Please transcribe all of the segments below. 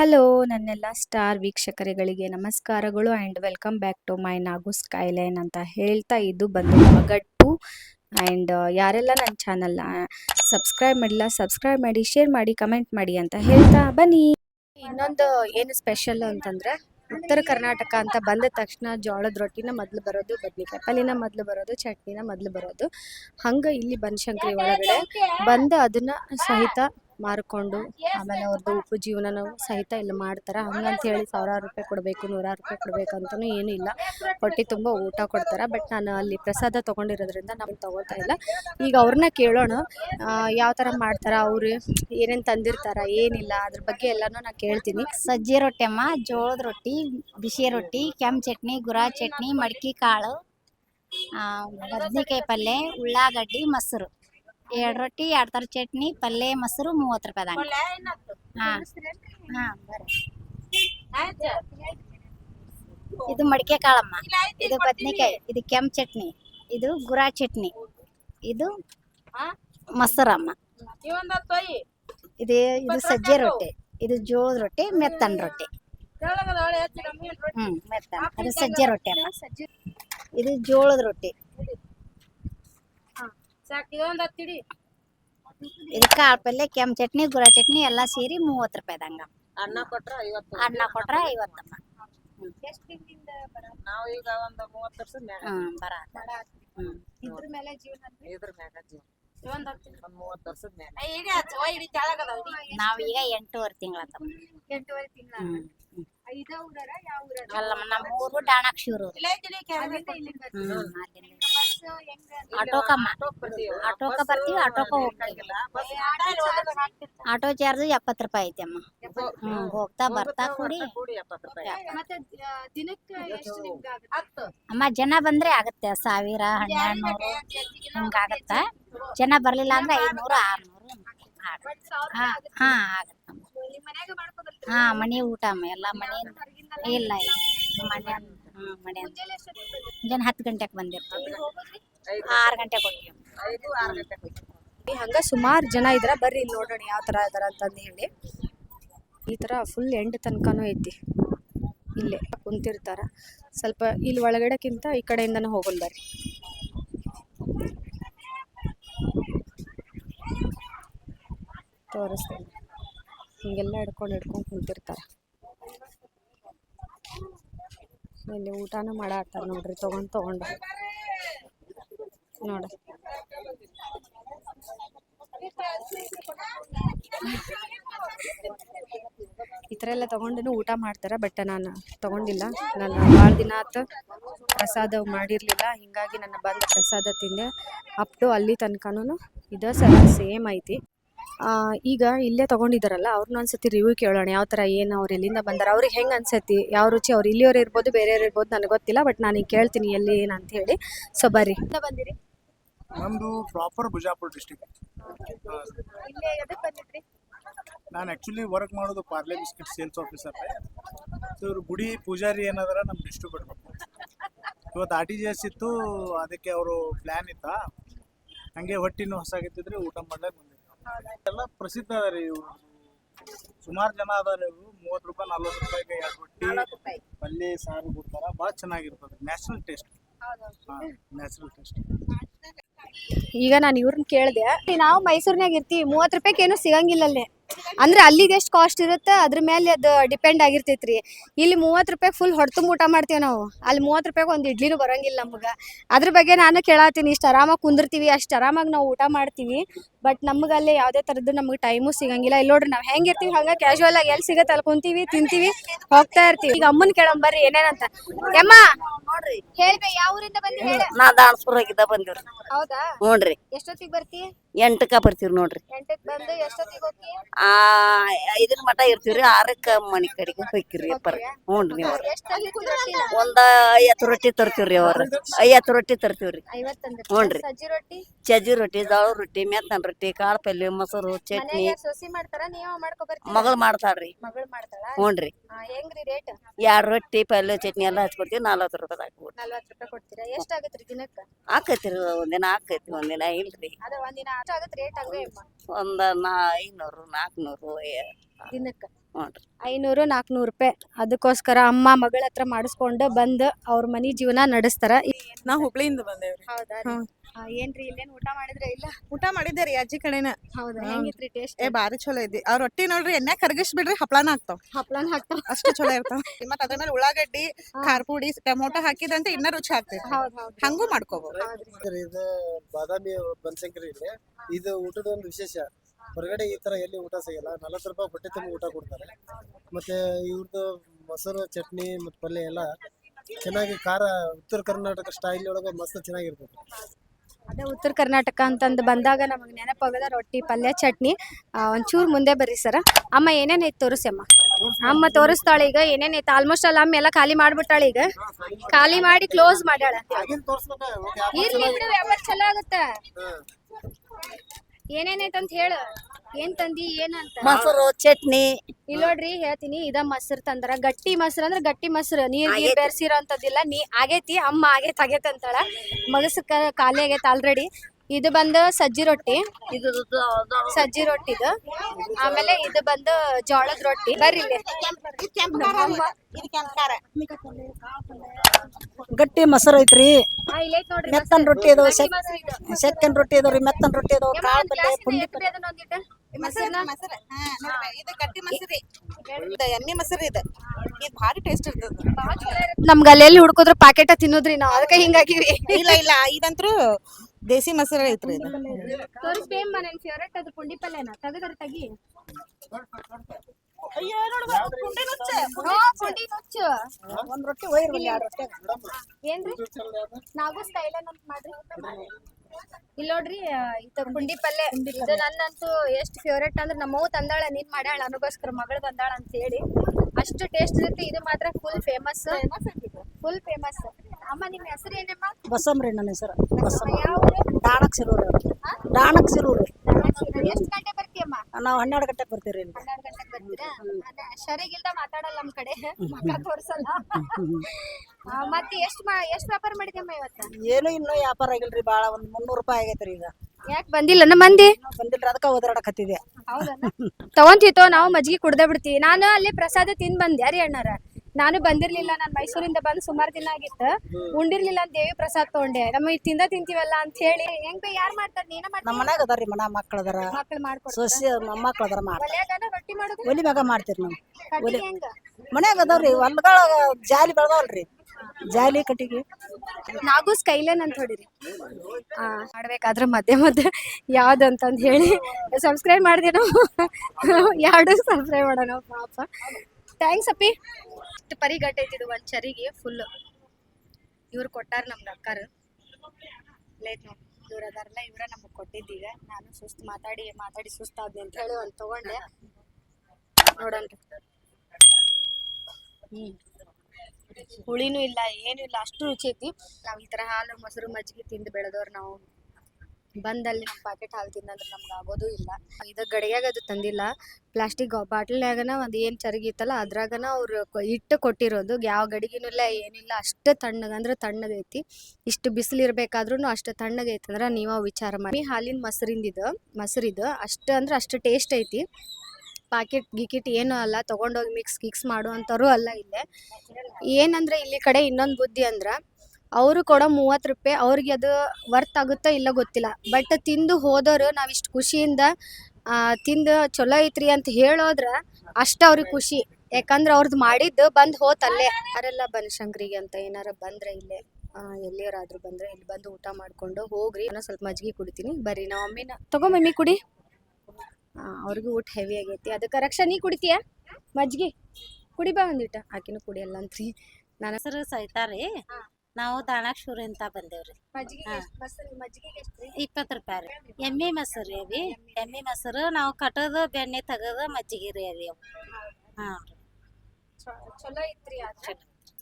Hello ನನ್ನೆಲ್ಲ star ವೀಕ್ಷಕರುಗಳಿಗೆ ನಮಸ್ಕಾರಗಳು and welcome back to my Nagu skyline ಅಂತ ಹೇಳ್ತಾ ಇದು ಬಂದು ಒಗಟ್ಟು ಆ್ಯಂಡ್ ಯಾರೆಲ್ಲ ನನ್ನ ಚಾನಲ್ನ ಸಬ್ಸ್ಕ್ರೈಬ್ ಮಾಡಿಲ್ಲ ಸಬ್ಸ್ಕ್ರೈಬ್ ಮಾಡಿ ಶೇರ್ ಮಾಡಿ ಕಮೆಂಟ್ ಮಾಡಿ ಅಂತ ಹೇಳ್ತಾ ಬನ್ನಿ. ಇನ್ನೊಂದು ಏನು ಸ್ಪೆಷಲ್ ಅಂತಂದ್ರೆ, ಉತ್ತರ ಕರ್ನಾಟಕ ಅಂತ ಬಂದ ತಕ್ಷಣ ಜೋಳದ ರೊಟ್ಟಿನ ಮೊದಲು ಬರೋದು, ಬದ್ನಿಕಾಯಿ ಪಲ್ಯನ ಮೊದಲು ಬರೋದು, ಚಟ್ನಿನ ಮೊದಲು ಬರೋದು. ಹಂಗೆ ಇಲ್ಲಿ ಬನಶಂಕರಿ ಒಳಗಡೆ ಬಂದು ಅದನ್ನು ಸಹಿತ ಮಾರ್ಕೊಂಡು ಆಮೇಲೆ ಅವ್ರದ್ದು ಉಪ್ಪು ಜೀವನನೂ ಸಹಿತ ಇಲ್ಲಿ ಮಾಡ್ತಾರೆ. ಹಂಗಂತ ಹೇಳಿ ಸಾವಿರಾರು ರೂಪಾಯಿ ಕೊಡಬೇಕು, ನೂರಾರು ರೂಪಾಯಿ ಕೊಡಬೇಕು ಅಂತಲೂ ಏನೂ ಇಲ್ಲ. ಹೊಟ್ಟೆ ತುಂಬ ಊಟ ಕೊಡ್ತಾರೆ. ಬಟ್ ನಾನು ಅಲ್ಲಿ ಪ್ರಸಾದ ತೊಗೊಂಡಿರೋದ್ರಿಂದ ನಮ್ಗೆ ತೊಗೊಳ್ತಾ ಇಲ್ಲ. ಈಗ ಅವ್ರನ್ನ ಕೇಳೋಣ ಯಾವ ಥರ ಮಾಡ್ತಾರೆ, ಅವರು ಏನೇನು ತಂದಿರ್ತಾರೆ, ಏನಿಲ್ಲ, ಅದ್ರ ಬಗ್ಗೆ ಎಲ್ಲನೂ ನಾನು ಕೇಳ್ತೀನಿ. ಸಜ್ಜೆ ರೊಟ್ಟಿ ಅಮ್ಮ, ಜೋಳದ ರೊಟ್ಟಿ, ಬಿಸಿ ರೊಟ್ಟಿ, ಕೆಂಪು ಚಟ್ನಿ ಗುರಾ ಚಟ್ನಿ, ಮಡಕಿ ಕಾಳು ಬದನೆಕಾಯಿ ಪಲ್ಯ ಉಳ್ಳಾಗಡ್ಡಿ, ಮೊಸರು. ಎರಡು ರೊಟ್ಟಿ ಎರಡು ಥರ ಚಟ್ನಿ ಪಲ್ಯ ಮೊಸರು ಮೂವತ್ತು ರೂಪಾಯಿದಾಗ ಹಾಂ. ಹಾಂ ಇದು ಮಡಿಕೆ ಕಾಳಮ್ಮ. ಇದು ಬದ್ನಿಕಾಯಿ ಇದು ಕೆಂಪು ಚಟ್ನಿ ಇದು ಗುರಾ ಚಟ್ನಿ ಇದು ಮೊಸರಮ್ಮ. ಇದು ಇದು ಸಜ್ಜೆ ರೊಟ್ಟಿ ಇದು ಜೋಳದ ರೊಟ್ಟಿ ಮೆತ್ತನ್ ರೊಟ್ಟಿ. ಹ್ಮ್ ಮೆತ್ತನ್. ಅದು ಸಜ್ಜೆ ರೊಟ್ಟಿ ಅಮ್ಮ ಇದು ಜೋಳದ ರೊಟ್ಟಿ. ಇದು ಕಾಳು ಪಲ್ಯ ಕೆಂಪು ಚಟ್ನಿ ಗುರ ಚಟ್ನಿ ಎಲ್ಲ ಸೇರಿ ಮೂವತ್ತು ರೂಪಾಯಿದಂಗ ಅನ್ನ ಕೊಟ್ರ ಐವತ್ತು. ಅನ್ನ ಕೊಟ್ರೆ ಐವತ್ತಮ್ಮ. ನಾವ್ ಈಗ ಒಂದು ಮೂವತ್ತು ವರ್ಷದ ಮ್ಯಾಗ ಹ್ಮ್ ಬರ ಹ್ಮ್. ಇದ್ರ ಮೇಲೆ ಜೀವ ಒಂದ್ ಮೂವತ್ ವರ್ಷದ ಮ್ಯಾಗ. ನಾವೀಗ ಎಂಟೂವರೆ ತಿಂಗಳ? ಹ್ಮ್ ಅಲ್ಲಮ್ಮ ನಮ್ಮ ಊರು ಡಾಣಾಕ್ಷಿರು ಹ್ಮ್ ಆಟೋಕಮ್ಮ ಆಟೋಕ ಬರ್ತೀವಿ. ಆಟೋಕ ಹೋಗ್ತೀವಿ. ಆಟೋ ಚಾರ್ಜ್ ಎಪ್ಪತ್ತು ರೂಪಾಯಿ ಐತೆ ಅಮ್ಮ. ಹ್ಮ್ ಹೋಗ್ತಾ ಬರ್ತಾ ಕೂಡಿ. ಕೂಡಿ ಎಪ್ಪತ್ತು ರೂಪಾಯಿ ಅಮ್ಮ ಜನ ಬಂದ್ರೆ ಆಗತ್ತೆ. ಸಾವಿರ ಹನ್ನೆರಡು ನೂರು ಹಿಂಗಾಗತ್ತ ಜನ ಬರ್ಲಿಲ್ಲ ಅಂದ್ರೆ ಐದ್ನೂರು ಆರ್ನೂರು ಹಾ ಹಾ ಆಗತ್ತಮ್ಮ ಹಾ ಮನೆ ಊಟ ಅಮ್ಮ. ಎಲ್ಲ ಮನೆ ಇಲ್ಲ ಇಲ್ಲ. ಮನೆ ಹ್ಮ್ ಮನೆ ಜನ ಹತ್ತು ಗಂಟೆಗೆ ಬಂದಿರ್ತೀವಿ. ಆರು ಗಂಟೆಗೆ ಹೋಗ್ತೀವಿ ಐದು ಆರು ಗಂಟೆಗೆ ಹೋಗ್ತೀವಿ. ಹಂಗ ಸುಮಾರು ಜನ ಇದ್ರ ಬರ್ರಿ ಇಲ್ಲಿ ನೋಡೋಣ ಯಾವ ತರ ಇದಾರ ಅಂತಂದು ಹೇಳಿ. ಈ ತರ ಫುಲ್ ಎಂಡ್ ತನಕನೂ ಐತಿ. ಇಲ್ಲೇ ಕುಂತಿರ್ತಾರ. ಸ್ವಲ್ಪ ಇಲ್ಲಿ ಒಳಗಡೆಕ್ಕಿಂತ ಈ ಕಡೆಯಿಂದನೂ ಹೋಗೋಣ ಬರ್ರಿ. ತೋರಿಸ್ತೀನಿ. ಹಿಂಗೆಲ್ಲ ಹಿಡ್ಕೊಂಡು ಹಿಡ್ಕೊಂಡು ಕುಂತಿರ್ತಾರೆ. ಇಲ್ಲಿ ಊಟನೂ ಮಾಡಾತ್ತಾರ ನೋಡ್ರಿ, ತೊಗೊಂಡು ತೊಗೊಂಡು. ನೋಡ. ಈ ಥರ ಎಲ್ಲ ತೊಗೊಂಡು ಊಟ ಮಾಡ್ತಾರೆ ಬಟ್ ನಾನು ತೊಗೊಂಡಿಲ್ಲ. ನಾನು ಭಾಳ ದಿನ ಆತು, ಪ್ರಸಾದ ಮಾಡಿರಲಿಲ್ಲ. ಹೀಗಾಗಿ ನನ್ನ ಬಂದ ಪ್ರಸಾದ ತಿಂದೆ. ಅಪ್ ಟು ಅಲ್ಲಿ ತನಕನೂ ಇದೇ ಸಲ ಸೇಮ್ ಐತಿ. ಈಗ ಇಲ್ಲೇ ತೊಗೊಂಡಿದ್ದಾರಲ್ಲ ಅವ್ರನ್ನ ಒಂದ್ಸತಿ ರಿವ್ಯೂ ಕೇಳೋಣ ಯಾವ ಥರ ಏನು ಅವ್ರು ಎಲ್ಲಿಂದ ಬಂದಾರ ಅವ್ರಿಗೆ ಹೆಂಗೆ ಅನ್ಸತಿ ಯಾವ ರುಚಿ ಅವ್ರು ಇಲ್ಲಿಯವ್ರು ಇರ್ಬೋದು ಬೇರೆಯವ್ರು ಇರ್ಬೋದು ನನಗೆ ಗೊತ್ತಿಲ್ಲ ಬಟ್ ನಾನು ಈಗ ಕೇಳ್ತೀನಿ ಎಲ್ಲಿ ಏನು ಅಂತ ಹೇಳಿ. ಸೊ ಬರ್ರಿ. ಬಂದಿರಿ? ನಮ್ದು ಪ್ರಾಪರ್ ಬಿಜಾಪುರ ಡಿಸ್ಟಿಕ್ ಇಲ್ಲೇ ಎದಕ್ಕೆ ಬಂದಿದ್ರಿ? ನಾನು ಆ್ಯಕ್ಚುಲಿ ವರ್ಕ್ ಮಾಡೋದು Parle biscuit sales officer so ಇವ್ರು ಗುಡಿ ಪೂಜಾರಿ ಏನಾದ್ರ ನಮ್ಮ ಡಿಸ್ಟ್ರಿಬ್ಯೂಟರ್ ಇವತ್ತು ಆರ್ ಟಿ ಜಿ ಎಸ್ ಇತ್ತು ಅದಕ್ಕೆ ಅವರು ಪ್ಲ್ಯಾನ್ ಇತ್ತ ಹಂಗೆ ಹೊಟ್ಟಿನೂ ಹೊಸಾಗಿತ್ತಿದ್ರೆ ಊಟ ಮಾಡಲೇ ಎಲ್ಲ ಪ್ರಸಿದ್ಧ ಅದ ರೀ ಇವ್ರು. ಸುಮಾರು ಜನ ಅದಾರ ಇವರು. ಮೂವತ್ತು ರೂಪಾಯಿ ನಲ್ವತ್ತು ರೂಪಾಯಿಗೆ ಎರಡು ರೊಟ್ಟಿ ಪಲ್ಯ ಸಾರು ಕೊಡ್ತಾರ ಭಾಳ ಚೆನ್ನಾಗಿರ್ತದೆ. ನ್ಯಾಚುರಲ್ ಟೇಸ್ಟ್ ನ್ಯಾಚುರಲ್ ಟೇಸ್ಟ್ ಈಗ ನಾನು ಇವ್ರನ್ನ ಕೇಳಿದೆ ನಾವು ಮೈಸೂರಿನಾಗ ಇರ್ತೀವಿ ಮೂವತ್ತು ರೂಪಾಯಿಗೆ ಏನು ಸಿಗಂಗಿಲ್ಲ ಅಲ್ಲಿ. ಅಂದ್ರೆ ಅಲ್ಲಿಗೆ ಎಷ್ಟು ಕಾಸ್ಟ್ ಇರುತ್ತೆ ಅದ್ರ ಮೇಲೆ ಅದು ಡಿಪೆಂಡ್ ಆಗಿರ್ತೈತ್ರಿ. ಇಲ್ಲಿ ಮೂವತ್ತು ರೂಪಾಯಿ ಫುಲ್ ಹೊಡ್ತು ಊಟ ಮಾಡ್ತೀವಿ ನಾವು. ಅಲ್ಲಿ ಮೂವತ್ತು ರೂಪಾಯಿಗೆ ಒಂದು ಇಡ್ಲಿನೂ ಬರಂಗಿಲ್ಲ ನಮ್ಗೆ. ಅದ್ರ ಬಗ್ಗೆ ನಾನು ಕೇಳತ್ತೀನಿ ಇಷ್ಟು ಆರಾಮಾಗಿ ಕುಂದಿರ್ತೀವಿ ಅಷ್ಟು ಆರಾಮಾಗಿ ನಾವು ಊಟ ಮಾಡ್ತೀವಿ. ಬಟ್ ನಮ್ಗೆ ಅಲ್ಲಿ ಯಾವುದೇ ಥರದ್ದು ನಮ್ಗೆ ಟೈಮು ಸಿಗಂಗಿಲ್ಲ. ಇಲ್ಲಿ ನೋಡ್ರಿ ನಾವು ಹೆಂಗಿರ್ತೀವಿ ಹಂಗೆ ಕ್ಯಾಶುವಲ್ ಆಗಿ ಎಲ್ಲಿ ಸಿಗತ್ತೆ ಅಲ್ಕೊಂತೀವಿ ತಿಂತೀವಿ ಹೋಗ್ತಾ ಇರ್ತೀವಿ. ಈಗ ಅಮ್ಮನ ಕೇಳೋಣ ಬರ್ರಿ ಏನೇನಂತ. ಯಮ್ಮ! ಹೇಳ್ಬೇ ಯಾವ ಊರಿಂದ ಬಂದಿ ಹೇಳ. ನಾ ಬಂದಿವ್ರಿ. ಹೌದಾ? ನೋಡ್ರಿ ಎಷ್ಟೊತ್ತಿಗೆ ಬರ್ತಿ? ಎಂಟಕ್ಕ ಬರ್ತೀವಿ ನೋಡ್ರಿ. ಎಂಟಕ್ಕೆ ಬಂದು ಎಷ್ಟೊತ್ತಿಗೆ ಹೋಗ್ತಿ? ಆ ಐದರ ಮಟ ಇರ್ತೀವ್ರಿ ಆರಕ್ಕ ಮನಿ ಕಡೆಗೆ ಹೋಗ್ತೀರಿ ಅಪ್ಪರ ಹ್ಞೂನ್ರಿ ಅವ್ರ ಒಂದ ಐವತ್ತು ರೊಟ್ಟಿ ತರ್ತೀವ್ರಿ ಅವ್ರ. ಐವತ್ತು ರೊಟ್ಟಿ ತರ್ತೀವ್ರಿ. ಹ್ಞೂನ್ರಿ. ಸಜ್ಜಿ ರೊಟ್ಟಿ? ಚಜ್ಜಿ ರೊಟ್ಟಿ ಜೋಳ ರೊಟ್ಟಿ ಮೆತ್ತನ ರೊಟ್ಟಿ ಕಾಳು ಪಲ್ಯ ಮೊಸರು ಚಟ್ನಿ ಮನೆಗೆ ಸೊಸಿ ಮಾಡ್ತಾರ ನೀವ ಮಾಡ್ಕೊ ಬರ್ತೀರ? ಮಗಳು ಮಾಡ್ತಾಳ್ರಿ. ಮಗಳು ಮಾಡ್ತಾಳ? ಹ್ಞೂನ್ರಿ ಆ, ಹೆಂಗ್ರಿ ರೇಟ್ ಎರಡು ರೊಟ್ಟಿ ಪಲ್ಯ ಚಟ್ನಿ ಎಲ್ಲ ಹಚ್ಕೊಡ್ತೀವಿ ನಲ್ವತ್ತು ರೂಪಾಯಿ ಹಾಕ್ಬಿಟ್ಟು ನಲ್ವತ್ತು ರೂಪಾಯಿ ಕೊಡ್ತೀರಾ? ಎಷ್ಟಾಗತ್ರಿ ದಿನಕ್ಕ? ಆಕೈತ್ರಿ ಒಂದಿನ ಆಕೈತಿ ಒಂದಿನ ಇಲ್ರಿ. ಅದ ಒಂದಿನ ಅಷ್ಟ ಆಗತ್ ರೇಟ್ ಹಂಗ ಒಂದ ನಾ ಐನೂರು ನಾಲ್ಕುನೂರು ಐನೂರು ನಾಲ್ಕನೂರು ಹ್ಞೂ ರೀ ಐನೂರು ನಾಲ್ಕುನೂರು ರೂಪಾಯಿ. ಅದಕ್ಕೋಸ್ಕರ ಅಮ್ಮ ಮಗಳ ಹತ್ರ ಮಾಡಿಸ್ಕೊಂಡು ಬಂದು ಅವ್ರ ಮನಿ ಜೀವನ ನಡೆಸ್ತಾರ. ನಾ ಹುಬ್ಳಿಯಿಂದ ಬಂದೇವ್ರಿ. ಹೌದಾ. ಏನ್ರಿ ಇಲ್ಲೇನ್ ಊಟ ಮಾಡಿದ್ರೆ ಇಲ್ಲ? ಊಟ ಮಾಡಿದ್ದೆ ರೀ ಅಜ್ಜಿ ಕಡೆನ. ಹೌದಾ. ಹೆಂಗಿತ್ರಿ ಟೇಸ್ಟ್ ಏ ಬಾರಿ ಚಲೋ ಐತಿ. ಅವ್ರ ರೊಟ್ಟಿ ನೋಡ್ರಿ ಎಣ್ಣೆ ಕರ್ಗಿಸ್ ಬಿಡ್ರಿ ಹಪ್ಳಾನ ಆಗ್ತಾವ ಹಪ್ಳಾನ ಹಾಕ್ತಾವ. ಅಷ್ಟು ಚಲೋ ಇರ್ತಾವ. ಮತ್ತ ಅದ್ರ ಮೇಲೆ ಉಳ್ಳಾಗಡ್ಡಿ ಖಾರ ಪುಡಿ ಟೊಮೊಟೊ ಹಾಕಿದಂತೆ ಇನ್ನ ರುಚಿ ಆಗ್ತೈತಿ ಹೌದ್ ಹೌದ್. ಹಂಗೂ ಮಾಡ್ಕೋಬಹುದು ಇದು ಬಾದಾಮಿ ಬನಶಂಕರಿ ಇದೆ ಇದು ಊಟದ ಒಂದು ವಿಶೇಷ. ಹೊರಗಡೆ ಈ ತರ ಎಲ್ಲಿ ಊಟ ಸಿಗಲ್ಲ. ನಲವತ್ತು ರೂಪಾಯಿ ಹೊಟ್ಟೆ ತುಂಬ ಊಟ ಕೊಡ್ತಾರೆ. ಮತ್ತೆ ಇವ್ರದ್ದು ಮೊಸರು ಚಟ್ನಿ ಮತ್ತೆ ಪಲ್ಯ ಎಲ್ಲ ಚೆನ್ನಾಗಿ ಖಾರ ಉತ್ತರ ಕರ್ನಾಟಕ ಸ್ಟೈಲ್ ಒಳಗೆ ಮಸ್ತ್ ಚೆನ್ನಾಗಿರ್ತದೆ ಅದೇ ಉತ್ತರ ಕರ್ನಾಟಕ ಅಂತಂದು ಬಂದಾಗ ನಮಗೆ ನೆನಪಾಗದ ರೊಟ್ಟಿ ಪಲ್ಯ ಚಟ್ನಿ. ಒಂಚೂರು ಮುಂದೆ ಬರ್ರಿ ಸರ. ಅಮ್ಮ ಏನೇನ್ ಐತ್ ತೋರಿಸಿ ಅಮ್ಮ ಅಮ್ಮ ತೋರಿಸ್ತಾಳ ಈಗ ಏನೇನ್ ಐತ್? ಆಲ್ಮೋಸ್ಟ್ ಅಲ್ಲ ಅಮ್ಮ ಎಲ್ಲ ಖಾಲಿ ಮಾಡ್ಬಿಟ್ಟಾಳ ಈಗ. ಖಾಲಿ ಮಾಡಿ ಕ್ಲೋಸ್ ಮಾಡ್ಯಾಳ. ಇರ್ಲಿ ಬಿಡು ವ್ಯಾಪಾರ ಚಲೋ ಆಗುತ್ತ? ಏನೇನೈತೆ ಅಂತ ಹೇಳ. ಏನ್ ತಂದಿ ಏನಂತ ಮೊಸರು ಚಟ್ನಿ. ಇಲ್ಲ ನೋಡ್ರಿ ಹೇಳ್ತೀನಿ ಇದ ಮೊಸರು ತಂದ್ರ. ಗಟ್ಟಿ ಮೊಸರು ಅಂದ್ರೆ ಗಟ್ಟಿ ಮೊಸರು. ನೀರ್ ನೀರ್ ಬೆರ್ಸಿರೋ ಅಂತದಿಲ್ಲ. ನೀ ಆಗೇತಿ ಅಮ್ಮ ಆಗೇತ್ ಆಗೇತ್ ಅಂತಾಳ. ಮಗಸಕ್ಕ ಖಾಲಿ ಆಗೇತ್ ಆಲ್ರೆಡಿ ಇದು ಬಂದು ಸಜ್ಜಿ ರೊಟ್ಟಿ. ಇದು ಸಜ್ಜಿ ರೊಟ್ಟಿದು. ಆಮೇಲೆ ಇದು ಬಂದು ಜೋಳದ ರೊಟ್ಟಿ. ಬರ್ರಿ ಇಲ್ಲಿ. ಗಟ್ಟಿ ಮೊಸರು ಐತ್ರಿ. ಮೆತ್ತನ್ ರೊಟ್ಟಿ ಅದಾವ ಗಟ್ಟಿ ಸೆಕ್ಕನ್ ರೊಟ್ಟಿ ಅದಾವ್ರಿ ಮೆತ್ತನ್ ರೊಟ್ಟಿ ಅದಾವ ಯಮ್ಮ, ಕಾಳು ಗ್ಲಾಸ್ ಪುಂಡಿ ಪಲ್ಯ ಅದನ್ನ ಒಂದಿಟ್ಟು. ಮೊಸರನ್ನ? ಇದು ಗಟ್ಟಿ ಮೊಸರಿ ಇದು ಎಮ್ಮಿ ಮೊಸರು ಇದು. ಇದು ಭಾರಿ ಟೇಸ್ಟ್ ಇರ್ತದ. ನಮ್ಗ ಅಲ್ಲೆಲ್ಲಿ ಹುಡ್ಕೋದ್ರ ಪ್ಯಾಕೆಟ್ ತಿನ್ನೋದ್ರಿ ನಾವ್ ಅದಕ್ಕೆ ಹಿಂಗಾಗಿವಿ. ಇಲ್ಲ ಇಲ್ಲ ಇದಂತ್ರು ದೇಸಿ ಮೊಸರು ಐತ್ರಿ ಇದು. ಫೇವ್ರೆಟ್ ಅದು ಪುಂಡಿ ಪಲ್ಯನ. ತೆಗದ್ರ ತೆಗಿ. ಒಂದ್ ರೊಟ್ಟಿ ಒಯ್ರಿ ಒಂದ್ ಎರಡ್ ರೊಟ್ಟಿ. ಏನ್ರಿ? ನಾವು ಸ್ಟೈಲ್ ಅಂತ ಮಾಡ್ರಿ. ಇಲ್ಲಿ ನೋಡ್ರಿ ಇದು ಪುಂಡಿ ಪಲ್ಲೆ. ಇದು ನನ್ನಂತೂ ಎಷ್ಟು ಫೇವ್ರೇಟ್ ಅಂದ್ರೆ ನಮ್ಮವ್ ತಂದಾಳ ನೀನ್ ಮಾಡ್ಯಾಳ. ನನಗೋಸ್ಕರ ಮಗಳು ತಂದಾಳ ಅಂತ ಹೇಳಿ. ಅಷ್ಟು ಟೇಸ್ಟ್ ಇರುತ್ತೆ ಇದು ಮಾತ್ರ ಫುಲ್ ಫೇಮಸ್ ಫುಲ್ ಫೇಮಸ್ ಅಮ್ಮ ನಿಮ್ಮ ಹೆಸರು ಏನಮ್ಮ? ಬಸಮ್ರಿ ನನ್ನ ಹೆಸರು. ಬಸಮ್ಮ ಡಾಣಕ್ ಸಿರೂರು ಡಾಣಕ್ ಸಿರೂರು ಎಷ್ಟು ಗಂಟೆ ಬರ್ತೀಯಮ್ಮ? ನಾವು ಹನ್ನೆರಡು ಗಂಟೆಗೆ ಬರ್ತೀರಿ ಹನ್ನೆರಡು ಗಂಟೆಗೆ ಬರ್ತೀರಾ? ಅದೆ ಸರಿಗಿಲ್ದ ಮಾತಾಡಲ್ಲ ನಮ್ಮ ಕಡೆ. ಮಕ್ಕ ತೋರಿಸಲ್ಲ. ಮತ್ತೆ ಎಷ್ಟು ಎಷ್ಟು ಎಷ್ಟ್ ವ್ಯಾಪಾರ ಮಾಡಿದ್ಯಮ್ಮ ಇವತ್ತು? ಏನು ಇನ್ನೂ ವ್ಯಾಪಾರ ಆಗಿಲ್ರಿ ಬಾಳ ಒಂದು ಮುನ್ನೂರು ರೂಪಾಯಿ ಆಗೈತ್ರಿ ಈಗ. ಯಾಕೆ ಬಂದಿಲ್ಲ ನಮ್ಮ ಮಂದಿ? ಬಂದಿಲ್ಲ ಅದಕ್ಕೆ ಓದಾಡಕತ್ತಿದೆ ತಗೊಂತೀತೋ ನಾವು ಮಜ್ಜಿಗೆ ಕುಡ್ದೆ ಬಿಡ್ತೀವಿ. ನಾನು ಅಲ್ಲಿ ಪ್ರಸಾದ ತಿಂದ್ ಬಂದೆ ರೀ ಅಣ್ಣಾರ. ನಾನು ಬಂದಿರ್ಲಿಲ್ಲ ನಾನು ಮೈಸೂರಿಂದ ಬಂದು ಸುಮಾರು ದಿನ ಆಗಿತ್ತು. ಉಂಡಿರ್ಲಿಲ್ಲ ಅಂತ ದೇವಿ ಪ್ರಸಾದ್ ತಗೊಂಡೆ. ನಮ್ಮ ಇದು ತಿಂದ ತಿಂತೀವಲ್ಲ ಅಂತ ಹೇಳಿ ಹೆಂಗ್ ಬೇ ಯಾರ್ ಮಾಡ್ತಾರ ನೀನ ನಮ್ಮ ಮನ್ಯಾಗ ಅದಾರ್ರಿ ಮನ ಮಕ್ಳ ಅದಾರ. ಮಕ್ಳು ಮಾಡ್ಕೊಡ್ತಾರ. ಸೊಸೆ ಮೊಮ್ಮಕ್ಳು ಅದಾರ ಮಾಡ್ತಾರ. ಒಲ್ಯಾಗನ ರೊಟ್ಟಿ ಮಾಡೋದು? ಒಲಿ ಮ್ಯಾಗ ಮಾಡ್ತೀರಿ ನಾವು ಕಟ್ಟಿಗೆ ಹೆಂಗ? ಮನ್ಯಾಗ ಅದಾವ್ರಿ ಹೊಲ್ಗಳ ಜಾಲಿ ಬೆಳ್ದಾವಲ್ರಿ. ಜಾಲಿ ಕಟ್ಟಿಗೆ. ನಾಗೂ ಸ್ಕೈಲೇನ್ ಅಂತ ಹೊಡಿರಿ. ಆ ಮಾಡ್ಬೇಕಾದ್ರೆ ಮಧ್ಯೆ ಮಧ್ಯೆ ಯಾವ್ದು ಅಂತಂದ್ ಹೇಳಿ ಸಬ್ಸ್ಕ್ರೈಬ್ ಮಾಡಿದೆ ನಾವು. ಎರಡು ಸಬ್ಸ್ಕ್ರೈಬ್ ಮಾಡೋಣ ಪಾಪ. ಥ್ಯಾಂಕ್ಸ್ ಅಪ್ಪಿ. ಇಷ್ಟು ಪರಿಗಟ್ಟ ಐತಿದು ಒಂದ್ ಚರಿಗೆ ಫುಲ್ ಇವ್ರು ಕೊಟ್ಟಾರ ನಮ್ಗೆ ಅಕ್ಕಾರ. ಲೇಟ್ ನೋಡಿ, ಇವ್ರು ಅದಾರಲ್ಲ ಇವ್ರ ನಮಗೆ ಕೊಟ್ಟಿದ್ದೀಗ ನಾನು ಸುಸ್ತು ಮಾತಾಡಿ ಮಾತಾಡಿ ಸುಸ್ತಾದ್ನಿ ಅಂತ ಹೇಳಿ ಒಂದು ತಗೊಂಡೆ. ನೋಡೋಣ. ಹ್ಮ್. ಹುಳಿನೂ ಇಲ್ಲ, ಏನೂ ಇಲ್ಲ, ಅಷ್ಟು ರುಚಿ ಐತಿ. ನಾವು ಈ ತರ ಹಾಲು, ಮೊಸರು, ಮಜ್ಜಿಗೆ ತಿಂದು ಬೆಳೆದವ್ರು ನಾವು. ಬಂದಲ್ಲಿ ನಮ್ಮ ಪ್ಯಾಕೆಟ್ ಹಾಲು ತಿನ್ನಂದ್ರೆ ನಮ್ಗೆ ಆಗೋದು ಇಲ್ಲ. ಇದು ಗಡಿಯಾಗ ಅದು ತಂದಿಲ್ಲ. ಪ್ಲಾಸ್ಟಿಕ್ ಬಾಟಲ್ನ್ಯಾಗನ ಒಂದು ಏನು ಚರಗಿ ಇತ್ತಲ್ಲ, ಅದ್ರಾಗನ ಅವ್ರು ಇಟ್ಟು ಕೊಟ್ಟಿರೋದು. ಯಾವ ಗಡಿಗೆನೂ ಏನಿಲ್ಲ, ಅಷ್ಟು ತಣ್ಣಗೆ ಅಂದ್ರೆ ತಣ್ಣಗೈತಿ ಇಷ್ಟು ಬಿಸಿಲು ಇರ್ಬೇಕಾದ್ರೂ ಅಷ್ಟು ತಣ್ಣಗೈತಿ ಅಂದ್ರೆ ನೀವು ವಿಚಾರ ಮಾಡಿ. ಹಾಲಿನ ಮೊಸರಿಂದಿದು ಮೊಸರಿದು ಅಷ್ಟು ಅಂದ್ರೆ ಅಷ್ಟು ಟೇಸ್ಟ್ ಐತಿ. ಪ್ಯಾಕೆಟ್ ಗಿಕಿಟ್ ಏನೂ ಅಲ್ಲ, ತೊಗೊಂಡೋಗಿ ಮಿಕ್ಸ್ ಗಿಕ್ಸ್ ಮಾಡುವಂಥವ್ರು ಅಲ್ಲ ಇಲ್ಲೇ. ಏನಂದ್ರೆ ಇಲ್ಲಿ ಕಡೆ ಇನ್ನೊಂದು ಬುದ್ಧಿ ಅಂದ್ರೆ ಅವರು ಕೊಡೋ ಮೂವತ್ತು ರೂಪಾಯಿ ಅವ್ರಿಗೆ ಅದು ವರ್ತ್ ಆಗುತ್ತೋ ಇಲ್ಲ ಗೊತ್ತಿಲ್ಲ. ಬಟ್ ತಿಂದು ಹೋದವರು ನಾವು ಇಷ್ಟು ಖುಷಿಯಿಂದ ತಿಂದು ಚಲೋ ಐತ್ರಿ ಅಂತ ಹೇಳೋದ್ರ ಅಷ್ಟ ಅವ್ರಿಗೆ ಖುಷಿ. ಯಾಕಂದ್ರೆ ಅವ್ರದ್ದು ಮಾಡಿದ್ದು ಬಂದು ಹೋತಲ್ಲೇ ಯಾರೆಲ್ಲ ಬನಶಂಕರಿಗೆ ಅಂತ ಏನಾರ ಬಂದ್ರೆ ಇಲ್ಲೇ ಎಲ್ಲಿಯರಾದ್ರೂ ಬಂದ್ರೆ ಇಲ್ಲಿ ಬಂದು ಊಟ ಮಾಡ್ಕೊಂಡು ಹೋಗ್ರಿ. ನಾನು ಸ್ವಲ್ಪ ಮಜ್ಜಿಗೆ ಕುಡಿತೀನಿ. ಬರ್ರಿ ನಾವು ಮಮ್ಮಿನ ತಗೋ ಮಮ್ಮಿ ಕುಡಿ. ಆ, ಅವ್ರಿಗೂ ಊಟ ಹೆವಿ ಆಗೈತಿ. ಅದಕ್ಕೆ ರಕ್ಷಾ ನೀ ಕುಡಿತೀಯ? ಮಜ್ಜಿಗೆ ಕುಡಿಬಾ ಒಂದಿಟ ಆಕಿನೂ ಕುಡಿಯಲ್ಲ ಅಂತ್ರಿ. ನನ್ನ ಹೆಸರು ಸೈತಾರಿ ರೀ. ನಾವು ದಾಣಾಕ್ಷೂರಿ ಅಂತ ಬಂದೇವ್ರಿ. ಇಪ್ಪತ್ತು ರೂಪಾಯಿ ರೀ. ಎಮ್ಮಿ ಮೊಸರು. ರೀ ಅವಿ ಎಮ್ಮಿ ಮೊಸರು. ನಾವು ಕಟ್ಟೋದು ಬೆಣ್ಣೆ ತೆಗದು ಮಜ್ಜಿಗೆ ರೀ ಅವಿ. ಅವು ಹಾಂ ಚೊ- ಆದ್ರೆ.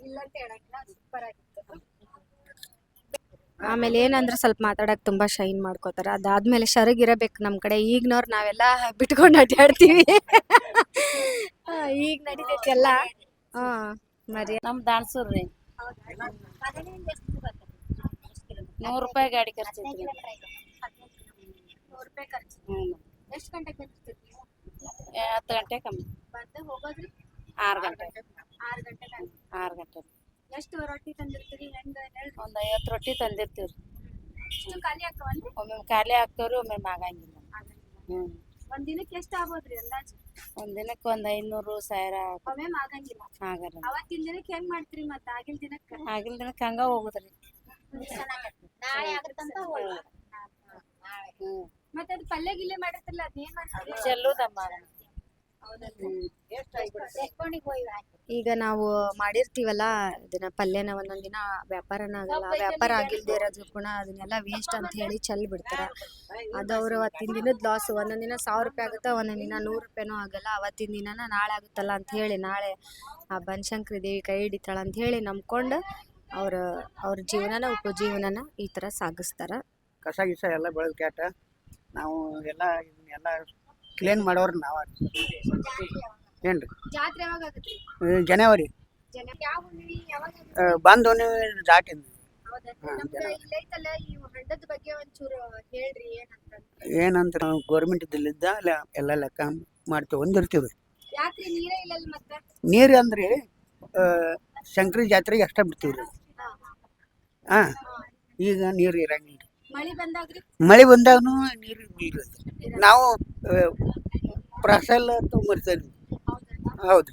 ಇಲ್ಲ ಅಂತ ಹೇಳಂಗಿಲ್ಲ ಸೂಪರ್ ಆಗಿತ್ತು. ಆಮೇಲೆ ಏನಂದ್ರೆ ಸ್ವಲ್ಪ ಮಾತಾಡಕ್ ತುಂಬಾ ಶೈನ್ ಮಾಡ್ಕೋತಾರ. ಅದಾದ್ಮೇಲೆ ಶರಗ್ ಇರಬೇಕು ನಮ್ ಕಡೆ. ಈಗಿನವ್ರು ನಾವೆಲ್ಲ ಬಿಟ್ಕೊಂಡು ಅಡ್ಡಾಡ್ತೀವಿ ಆ, ಈಗ ನಡಿತೈತಿ ಎಲ್ಲ. ಹಾ ಮರಿ ನಮ್ಮ ದಾಣ್ಸೂರು ರೀ. ನೂರು ರೂಪಾಯಿ ಗಾಡಿ ಖರ್ಚು ಎಷ್ಟು ಗಂಟೆಗೆ ಹತ್ತು ಗಂಟೆ ಕಮ್ಮಿ. ಆರು ಗಂಟೆ ಆರು ಗಂಟೆ ಆರು ಗಂಟೆ ಎಷ್ಟು ರೊಟ್ಟಿ ತಂದಿರ್ತೀರಿ? ಒಂದು ಐವತ್ತು ರೊಟ್ಟಿ ತಂದಿರ್ತೀವಿ ಖಾಲಿ ಆಗ್ತಾವನ್ರಿ ಒಮ್ಮೆ ಖಾಲಿ ಆಗ್ತಾವ್ರಿ ಒಮ್ಮೆ ಆಗಂಗಿಲ್ಲ. ಹ್ಞೂ ಒಂದ್ ದಿನಕ್ಕೆ ಎಷ್ಟು ಆಗ್ಬೋದ್ರಿ ಅಂದಾಜು? ಒಂದು ದಿನಕ್ಕೆ ಒಂದ್ ಐನೂರು ಸಾವಿರ ಒಮ್ಮೆ ಆಗಂಗಿಲ್ಲ. ಆಗಲ್ಲ. ಅವತ್ತಿನ ದಿನಕ್ಕೆ ಹೆಂಗ್ ಮಾಡ್ತೀರಿ ಮತ್ತ ಆಗಿನ ದಿನಕ್ಕ? ಆಗಿನ ದಿನಕ್ಕೆ ಹಂಗ ಹೋಗುದ್ರಿ. ನಾಳೆ ಆಗತ್ತಂತ ಹೋಗಿ ಹ್ಞೂ ಮತ್ತೆ ಅದು ಪಲ್ಯ ಗಿಲ್ಯ ಮಾಡಿರ್ತಿಲ್ಲ ಅದೇನ್ ಮಾಡ್ತೀರಿ? ಚೆಲ್ಲುದಮ್ಮ ಈಗ ನಾವು ಮಾಡಿರ್ತೀವಲ್ಲ ಇದನ್ನ ಪಲ್ಯನ ಒಂದೊಂದ್ ದಿನ ವ್ಯಾಪಾರನ ಆಗಲ್ಲ ವ್ಯಾಪಾರ ಆಗಿಲ್ದೇ ಇರೋದು ಕೂಡ ಅದನ್ನೆಲ್ಲ ವೇಸ್ಟ್ ಅಂತ ಹೇಳಿ ಚೆಲ್ ಬಿಡ್ತಾರ. ಅದು ಅವ್ರು ಅವತ್ತಿನ ದಿನದ ಲಾಸ್ ಒಂದೊಂದ್ ದಿನ ಸಾವಿರ ರೂಪಾಯಿ ಆಗುತ್ತೆ ಒಂದೊಂದ್ ದಿನ ನೂರು ರೂಪಾಯಿನೂ ಆಗಲ್ಲ ಅವತ್ತಿನ ದಿನನ ನಾಳೆ ಆಗುತ್ತಲ್ಲ ಅಂತ ಹೇಳಿ ನಾಳೆ ಆ ಬನಶಂಕರಿ ದೇವಿ ಕೈ ಹಿಡಿತಾಳ ಅಂತ ಹೇಳಿ ನಂಬ್ಕೊಂಡು ಅವ್ರ ಅವ್ರ ಜೀವನನ ಉಪಜೀವನನ ಈ ತರ ಸಾಗಿಸ್ತಾರ. ಕಸ ಗಿಸ ಎಲ್ಲ ಬೆಳೆದ ಕ್ಯಾಟ. ನಾವು ಎಲ್ಲ ಎಲ್ಲ ಕ್ಲೀನ್ ಮಾಡೋರು ನಾವು ಏನ್ರಿ? ಜಾತ್ರೆ ಯಾವಾಗ ಆಗುತ್ತೆ ಈ ಜನವರಿ. ಜನ ಯಾವ ಯಾವಾಗ ಬಂದ್ ಹುಣ್ಣಿಮೆ ದಾಟಿಂದ ಹೌದಾ ನಮ್ದು ಇಲ್ಲೈತಲ್ಲ ಈ ಹೊಂಡದ ಬಗ್ಗೆ ಒಂಚೂರು ಹೇಳ್ರಿ ಏನಂತ. ಏನಂತ ನಾವು ಗೌರ್ಮೆಂಟ್ ಅಲ್ಲ ಎಲ್ಲ ಲೆಕ್ಕ ಮಾಡ್ತೀವಿ ಒಂದಿರ್ತೀವಿ ಯಾಕ್ರಿ ನೀರೇ ಇಲ್ಲಲ್ಲ ಮತ್ತೆ? ನೀರು ಅಂದ್ರೆ ಆ, ಶಂಕರಿ ಜಾತ್ರೆಗೆ ಅಷ್ಟ ಬಿಡ್ತೀವಿ ರೀ. ಹಾ ಈಗ ನೀರು ಇರಂಗಿಲ್ಲ ಮಳಿ ಬಂದಾಗನು ನೀರು ನೀರು ಅದು. ನಾವು ಪ್ರಸಲ್ಲ ತೊಗೊಂಬರ್ತೇವೆ ಹೌದು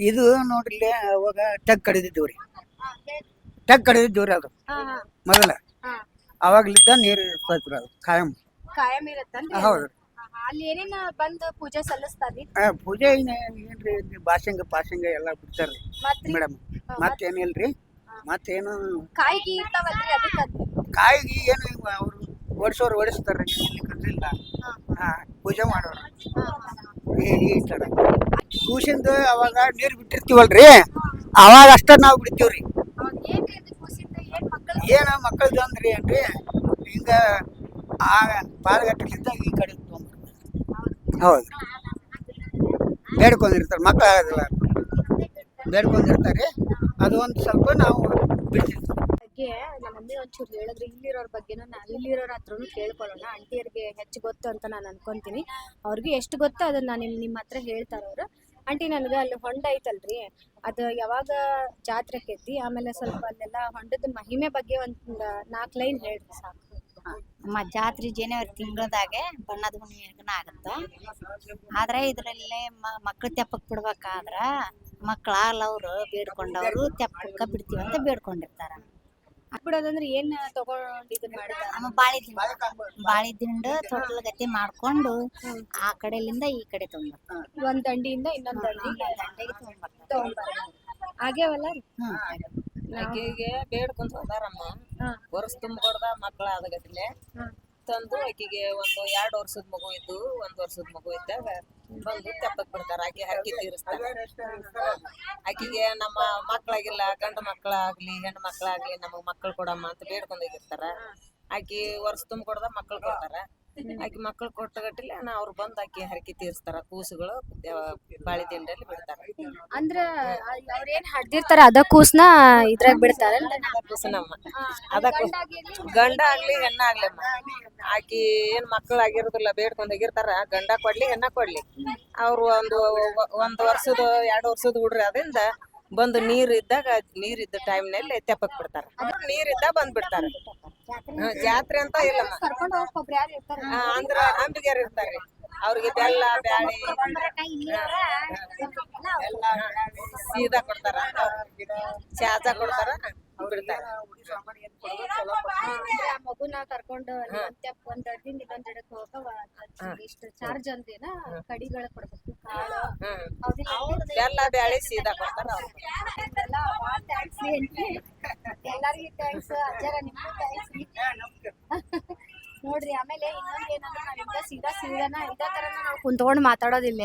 ಇದು ನೋಡ್ರಿ ಅವಾಗ ಟಗ್ ಕಡಿದಿದ್ದೀವಿ ರೀ. ಟಗ್ ಕಡಿದಿದ್ದೀವಿ ರೀ ಅದು. ಮೊದಲ. ಅವಾಗ್ಲಿದ್ದ ನೀರು ಇರ್ತೈತ್ರಿ ಅದು ಕಾಯಂ. ಕಾಯಂ ಹೌದು. ಅಲ್ಲಿ ಏನೇನ ಬಂದು ಪೂಜೆ ಸಲ್ಲಿಸ್ತಾರ್ರಿ? ಪೂಜೆ ಏನ್ ಏನ್ರಿ ಭಾಷೆಂಗ ಪಾಶಂಗ ಎಲ್ಲ ಬಿಡ್ತಾರ್ರಿ ಮತ್ತೆ ಮೇಡಮ್. ಮತ್ತೇನಿಲ್ರಿ? ಮತ್ತೇನು? ಕಾಯಿಗೆ ಇರ್ತಾವಲ್ರಿ ಅದಕ್ಕ ಕಾಯಿಗೆ ಏನು ಅವರು ಓಡಿಸೋರು ಓಡಿಸ್ತಾರೆ ಕರ್ದಿಲ್ಲ ಹಾ. ಪೂಜೆ ಮಾಡೋರು. ಈ ಈ ತರ ಕೂಸಿಂದ ಅವಾಗ ನೀರು ಬಿಟ್ಟಿರ್ತೀವಲ್ರಿ? ಅವಾಗ ಅಷ್ಟ ನಾವು ಬಿಡ್ತೀವ್ರಿ. ಏನ್ರಿ ಅದು ಕೂಸಿಂದ ಏನ್ ಮಕ್ಕಳು ಏನ ಅಂದ್ರಿ ಏನ್ರಿ? ಹಿಂಗ ಆ ಪಾಲ್ಗಟ್ಟಲಿದ್ದ ಈ ಕಡೆ ತೊಗೊಂಡ್ಬರ್ತಾರೆ. ಹೌದು. ಬೇಡ್ಕೊಂಡಿರ್ತಾರೆ ಮಕ್ಕಳು ಆಗೋದಿಲ್ಲ ಬೇಡ್ಕೊಂಡಿರ್ತಾರೆ ಅದು ಒಂದು ಸ್ವಲ್ಪ ನಾವು ಬಿಡ್ತಿರ್ತೀವಿ ಬಗ್ಗೆ ನಮ್ಮ ಮಮ್ಮಿ ಒಂಚೂರು ಹೇಳಿದ್ರೆ ಇಲ್ಲಿರೋರ ಬಗ್ಗೆನೂ ನಾನು ಇಲ್ಲಿರೋರ ಹತ್ರನು ಕೇಳ್ಕೊಳ್ಳೋಣ. ಆಂಟಿಯರಿಗೆ ಹೆಚ್ಚು ಗೊತ್ತು ಅಂತ ನಾನು ಅನ್ಕೊಂತೀನಿ. ಅವ್ರಿಗೆ ಎಷ್ಟು ಗೊತ್ತೋ ಅದನ್ನ ನಾನು ನಿಮ್ಮ ನಿಮ್ಮ ಹತ್ರ ಹೇಳ್ತಾರೆ ಅವರು. ಆಂಟಿ ನನಗೆ ಅಲ್ಲಿ ಹೊಂಡ ಐತಲ್ರಿ. ಅದು ಯಾವಾಗ ಜಾತ್ರೆ ಆಕೈತಿ? ಆಮೇಲೆ ಸ್ವಲ್ಪ ಅಲ್ಲೆಲ್ಲ ಹೊಂಡದ ಮಹಿಮೆ ಬಗ್ಗೆ ಒಂದು ನಾಲ್ಕು ಲೈನ್ ಹೇಳ್ರಿ ಸಾಕು. ನಮ್ಮ ಜಾತ್ರೆ ಜನವರಿ ತಿಂಗಳದಾಗೆ ಬಣ್ಣದ ಹುಣ್ಣಿಮೆ ಆಗುತ್ತ. ಆದ್ರೆ ಇದ್ರಲ್ಲಿ ಮಕ್ಳು ತೆಪ್ಪಕ್ ಬಿಡ್ಬೇಕಾದ್ರ ಮಕ್ಳಾಗ್ಲ ಅವ್ರು ಬೇಡ್ಕೊಂಡವ್ರು ತೆಪ್ಪಕ್ಕ ಬಿಡ್ತೀವಿ ಅಂತ ಬೇಡ್ಕೊಂಡಿರ್ತಾರ. ಬಿಡೋದಂದ್ರೆ ಏನ್ ತಗೊಂಡ್ ಇದನ್ನ ಮಾಡಿದ ಬಾಳೆ ಬಾಳಿ ದಿಂಡ ಬಾಳಿ ದಿಂಡ ತೊಟ್ಲ ಗತಿ ಮಾಡ್ಕೊಂಡು ಆ ಕಡೆಲಿಂದ ಈ ಕಡೆ ತೊಗೊಂಬರ್ತಾರ. ಒಂದ್ ದಂಡಿಯಿಂದ ಇನ್ನೊಂದ್ ದಂಡಿ ದಂಡೆಗೆ ತಗೊಂಡ್ಬರ್ತಾರೆ ಆಗ್ಯಾವಲ್ಲ? ಆಕಿಗೆ ಬೇಡ್ಕೊಂತ ಹೋದಾರಮ್ಮ. ವರ್ಷ ತುಂಬಿಕೊಡ್ದ ಮಕ್ಕಳ ಆದಗಟ್ಲೆ ಹಾ. ತಂದು ಆಕಿಗೆ ಒಂದು ಎರಡು ವರ್ಷದ ಮಗು ಇದ್ದು ಒಂದ್ ವರ್ಷದ ಮಗು ಇದ್ದಾಗ ಬಂದು ತೆಪ್ಪಕ್ ಬಿಡ್ತಾರ ಆಕಿ ಹಕ್ಕಿ ತೀರಿಸ್ತಾರ. ಆಕಿಗೆ ನಮ್ಮ ಮಕ್ಕಳಾಗಿಲ್ಲ ಗಂಡು ಮಕ್ಕಳಾಗ್ಲಿ ಹೆಣ್ಣು ಮಕ್ಕಳಾಗ್ಲಿ ನಮಗ್ ಮಕ್ಕಳು ಕೊಡಮ್ಮ ಅಂತ ಬೇಡ್ಕೊಂಡೋಗಿರ್ತಾರ ಆಕಿ ವರ್ಷ ತುಂಬ ಕೊಡ್ದ ಮಕ್ಕಳು ಕೊಡ್ತಾರ. ಆಕಿ ಮಕ್ಕಳು ಕೊಟ್ಟಗಟ್ಟಿಲೆ ನಾ ಅವ್ರು ಬಂದ್ ಆಕಿ ಹರಕೆ ತೀರ್ಸ್ತಾರ ಕೂಸುಗಳು ಬಾಳೆ ದಿಂಡಲ್ಲಿ ಬಿಡ್ತಾರ. ಅಂದ್ರ ಅವ್ರೇನ್ ಹಡ್ದಿರ್ತಾರ ಅದ ಕೂಸ್ನ ಇದ್ರಾಗ ಬಿಡ್ತಾರ ಕೂಸನಮ್ಮ ಅದ ಗಂಡ ಆಗ್ಲಿ ಹೆಣ್ಣ ಆಗ್ಲಮ್ಮ ಆಕಿ ಏನ್ ಮಕ್ಕಳು ಆಗಿರೋದಿಲ್ಲ ಬೇಡ್ಕೊಂಡ್ ಹೋಗಿರ್ತಾರ. ಗಂಡ ಕೊಡ್ಲಿ ಹೆಣ್ಣ ಕೊಡ್ಲಿ. ಅವ್ರು ಒಂದು ಒಂದ್ ವರ್ಷದ ಎರಡ್ ವರ್ಷದ ಹುಡ್ರಿ ಅದರಿಂದ ಬಂದು ನೀರ್ ಇದ್ದಾಗ ನೀರ್ ಇದ್ದ ಟೈಮ್ನಲ್ಲಿ ತೆಪ್ಪಕ್ ಬಿಡ್ತಾರ. ನೀರ್ ಇದ್ದಾಗ ಬಂದ್ ಬಿಡ್ತಾರ. ಜಾತ್ರೆ ಅಂತ ಇಲ್ಲ ಅಂದ್ರ ಅಂಬಿಗೆ ಇರ್ತಾರ. ಅಂಬಿಗ್ಯಾರ ಇರ್ತಾರ್ರಿ ಅವ್ರಿಗೆ ಬೆಲ್ಲ ಬ್ಯಾಳಿ. ಎಲ್ಲ ಸೀದಾ ಕೊಡ್ತಾರ. ಚಾಜ ಕೊಡ್ತಾರ ಬಿಡ್ತಾರ ಆ ಮಗುನ ಕರ್ಕೊಂಡು ಒಂದ್ ಒಂದ್ ದಡದಿಂದ ಇನ್ನೊಂದ್ ದಡಕ್ ಹೋಗಕ ಇಷ್ಟು. ಚಾರ್ಜ್ ಅಂದ್ರೇನ ಕಡಿಗಳ ಕೊಡ್ಬೇಕು ಬೆಲ್ಲ ಬ್ಯಾಳಿ ಸೀದಾ ಕೊಡ್ತಾರ ಎಲ್ಲ ಎಲ್ಲರಿಗೂ ಥ್ಯಾಂಕ್ಸ್ ಅಜ್ಜಾರ ನಿಮ್ಗೂ ಥ್ಯಾಂಕ್ಸ್ ನೋಡ್ರಿ ಆಮೇಲೆ ಇನ್ನೊಂದ್ ಏನಂದ್ರೆ ನಾವಿಂದ ಸೀದಾ ಸೀದಾನ ಇದೇ ತರ ನಾವು ಕುಂತ್ಕೊಂಡು ಮಾತಾಡೋದಿಲ್ಲ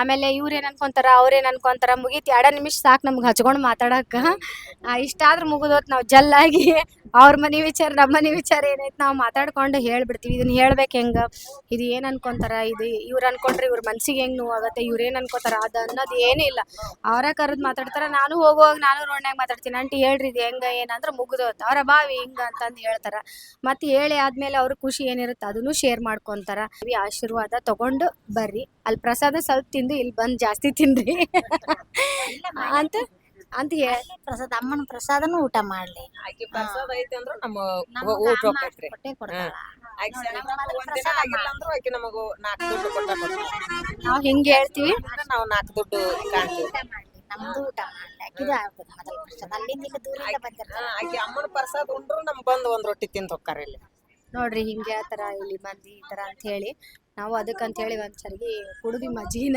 ಆಮೇಲೆ ಇವ್ರ ಏನ್ ಅನ್ಕೊಂತಾರ ಅವ್ರೇನ್ ಅನ್ಕೊಂತಾರ ಮುಗೀತಿ. ಎರಡ ನಿಮಿಷ ಸಾಕು ನಮ್ಗೆ ಹಚ್ಕೊಂಡು ಮಾತಾಡಕ್ಕ ಆ, ಆದ್ರೆ ಮುಗಿದೋತ್ ನಾವು ಜಲ್ಲಾಗಿ. ಅವ್ರ ಮನೆ ವಿಚಾರ ನಮ್ಮ ಮನೆ ವಿಚಾರ ಏನೈತೆ ನಾವು ಮಾತಾಡ್ಕೊಂಡು ಹೇಳ್ಬಿಡ್ತೀವಿ. ಇದನ್ನ ಹೇಳ್ಬೇಕು ಹೆಂಗ? ಇದು ಏನ್ ಅನ್ಕೊಂತಾರ? ಇದು ಇವ್ರು ಅನ್ಕೊಂಡ್ರೆ ಇವ್ರ ಮನ್ಸಿಗೆ ಹೆಂಗ್ ನೋವಾಗತ್ತೆ ಇವ್ರ ಏನ್ ಅನ್ಕೋತಾರ? ಅದ ಅನ್ನೋದು ಏನೂ ಇಲ್ಲ. ಅವರ ಕರೆದ್ ಮಾತಾಡ್ತಾರ. ನಾನು ಹೋಗುವಾಗ ನಾನು ರೋಡ್ನಾಗ ಮಾತಾಡ್ತೀನಿ. ಆಂಟಿ ಹೇಳ್ರಿ ಇದು ಹೆಂಗ? ಏನಂದ್ರೆ ಮುಗಿದೋತ್. ಅವ್ರ ಬಾವಿ ಹಿಂಗ ಅಂತಂದು ಹೇಳ್ತಾರ. ಮತ್ತೆ ಹೇಳಿ ಆದ್ಮೇಲೆ ಅವ್ರು ಖುಷಿ ಏನಿರುತ್ತೆ ಅದನ್ನು ಶೇರ್ ಮಾಡ್ಕೊಂತಾರ. ಆಶೀರ್ವಾದ ತಗೊಂಡು ಬರ್ರಿ. ಅಲ್ಲಿ ಪ್ರಸಾದ ಸ್ವಲ್ಪ ತಿಂದು ಇಲ್ಲಿ ಬಂದು ಜಾಸ್ತಿ ತಿನ್ರಿ. ಅಂತ ಅಂತ ಹೇಳಿ ಪ್ರಸಾದ ಅಮ್ಮನ ಪ್ರಸಾದನು ಊಟ ಮಾಡ್ಲಿ. ಆಕಿ ಪ್ರಸಾದ ಐತಿ ಅಂದ್ರ ನಮ್ಮ ನಮಗ ಊಟ ಹೋಗ್ತೈತ್ರಿ ನಮಗ ನಾವು ಹಿಂಗೆ ಹೇಳ್ತೀವಿ? ನಾವು ನಾಲ್ಕು ದುಡ್ಡು ಕಾಣ್ತೀವಿ. ಊಟ ನಮ್ದು ಊಟ ಮಾಡ್ಲಿ. ಆಕಿದು ಆಗ್ಬೇಕು ಮೊದಲ ಪ್ರಸಾದ. ಅಲ್ಲಿಂದ ಇಲ್ಲಿ ದೂರಿಂದ ಹಾ, ಬಂದಿರ್ತಾರ ಆಕಿ ಅಮ್ಮನ ಪ್ರಸಾದ ಉಂಡ್ರು ನಮ್ ಬಂದ್ ಒಂದ್ ರೊಟ್ಟಿ ತಿಂದ್ ಹೋಗ್ತಾರ ಇಲ್ಲಿ. ನೋಡ್ರಿ ಹಿಂಗೆ ಆ ತರ ಇಲ್ಲಿ ಮಂದಿ ಈ ತರ ಅಂತ ಹೇಳಿ ನಾವು ಅದಕ್ಕಂತ ಹೇಳಿ ಒಂದ್ ಸರಿ ಕುಡಿದು ಮಜ್ಜಿನ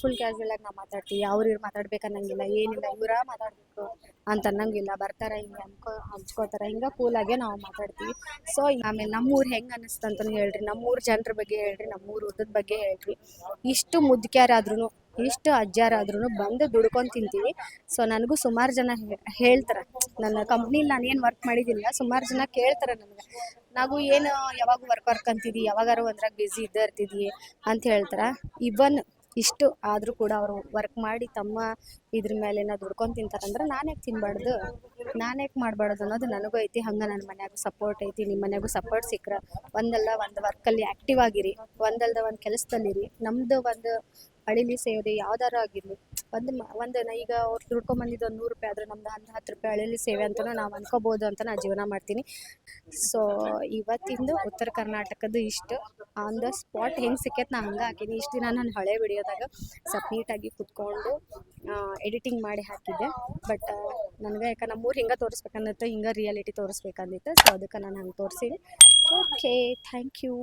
ಫುಲ್ ಕ್ಯಾಶುವಲ್ ಆಗಿ ನಾವು ಮಾತಾಡ್ತೀವಿ. ಅವ್ರು ಇವ್ರು ಮಾತಾಡ್ಬೇಕನ್ನಂಗಿಲ್ಲ ಏನಿಲ್ಲ, ಇವ್ರ ಮಾತಾಡ್ಬೇಕು ಅಂತ ಅನ್ನಂಗಿಲ್ಲ. ಬರ್ತಾರ ಹಿಂಗೆ ಅನ್ಕೋ ಹಂಚ್ಕೋತಾರ ಹಿಂಗ ಕೂಲಾಗೆ ನಾವು ಮಾತಾಡ್ತೀವಿ. ಸೊ ಆಮೇಲೆ ನಮ್ಮೂರು ಹೆಂಗ್ ಅಂತ ಹೇಳ್ರಿ. ನಮ್ಮೂರ್ ಜನರ ಬಗ್ಗೆ ಹೇಳ್ರಿ, ನಮ್ಮೂರು ಊಟದ ಬಗ್ಗೆ ಹೇಳ್ರಿ. ಇಷ್ಟು ಮುದ್ಕ್ಯಾರಾದ್ರೂ ಇಷ್ಟು ಅಜ್ಜಾರಾದ್ರೂ ಬಂದು ದುಡ್ಕೊಂಡ್ ತಿಂತೀವಿ. ಸೊ ನನಗೂ ಸುಮಾರು ಜನ ಹೇಳ್ತಾರ. ನನ್ನ ಕಂಪ್ನಿಲಿ ನಾನು ಏನು ವರ್ಕ್ ಮಾಡಿದಿಲ್ಲ, ಸುಮಾರು ಜನ ಕೇಳ್ತಾರ ನನಗೆ. ನಾವು ಏನು ಯಾವಾಗ ವರ್ಕ್ ವರ್ಕ್ ಅಂತಿದ್ದಿ ಯಾವಾಗಾರು ಒಂದ್ರಾಗ ಬ್ಯುಸಿ ಇದ್ದೇ ಇರ್ತಿದ್ವಿ ಅಂತ ಹೇಳ್ತಾರೆ? ಇವನ್ ಇಷ್ಟು ಆದರೂ ಕೂಡ ಅವರು ವರ್ಕ್ ಮಾಡಿ ತಮ್ಮ ಇದ್ರ ಮೇಲೆ ಏನೋ ದುಡ್ಕೊಂಡು ತಿಂತಾರಂದ್ರೆ ನಾನು ಯಾಕೆ ತಿನ್ಬಾರ್ದು? ನಾನು ಯಾಕೆ ಮಾಡಬಾರ್ದು ಅನ್ನೋದು ನನಗೂ ಐತಿ, ಹಂಗೆ ನನ್ನ ಮನ್ಯಾಗೂ ಸಪೋರ್ಟ್ ಐತಿ ನಿಮ್ಮ ಮನೆಗೂ ಸಪೋರ್ಟ್ ಸಿಕ್ಕ್ರೆ ಒಂದಲ್ಲ ಒಂದು ವರ್ಕಲ್ಲಿ ಆ್ಯಕ್ಟಿವ್ ಆಗಿರಿ, ಒಂದಲ್ದ ಒಂದು ಕೆಲಸದಲ್ಲಿರಿ ನಮ್ಮದು ಒಂದು ಅಳಿಲಿ ಸೇವೆ ಯಾವ್ದಾರು ಆಗಿರಲಿ. ಒಂದು ಒಂದು ನಾ ಈಗ ಅವ್ರು ದುಡ್ಕೊಂಬಂದಿದ್ದು ಒಂದು ನೂರು ರೂಪಾಯಿ ಆದ್ರೆ ನಮ್ದು ಒಂದು ಹತ್ತು ರೂಪಾಯಿ ಹಳ್ಳಿಲಿ ಸೇವೆ ಅಂತ ನಾವು ಅನ್ಕೋಬೋದು ಅಂತ ನಾನು ಜೀವನ ಮಾಡ್ತೀನಿ. ಸೊ ಇವತ್ತಿಂದು ಉತ್ತರ ಕರ್ನಾಟಕದ್ದು ಇಷ್ಟು. ಆನ್ ದ ಸ್ಪಾಟ್ ಹೆಂಗೆ ಸಿಕ್ಕೈತೆ ನಾ ಹಂಗೆ ಹಾಕೀನಿ. ಇಷ್ಟು ದಿನ ನಾನು ಹಳೆ ವಿಡಿಯೋದಾಗ ಸ್ವಲ್ಪ ನೀಟಾಗಿ ಕುತ್ಕೊಂಡು ಎಡಿಟಿಂಗ್ ಮಾಡಿ ಹಾಕಿದ್ದೆ. ಬಟ್ ನನಗೆ ಯಾಕೆ ನಮ್ಮೂರು ಹಿಂಗೆ ತೋರಿಸ್ಬೇಕಂದಿತ್ತು, ಹಿಂಗೆ ರಿಯಾಲಿಟಿ ತೋರಿಸ್ಬೇಕಂದಿತ್ತು. ಸೊ ಅದಕ್ಕೆ ನಾನು ಹಂಗೆ ತೋರಿಸಿದೆ ಓಕೆ ಥ್ಯಾಂಕ್ ಯು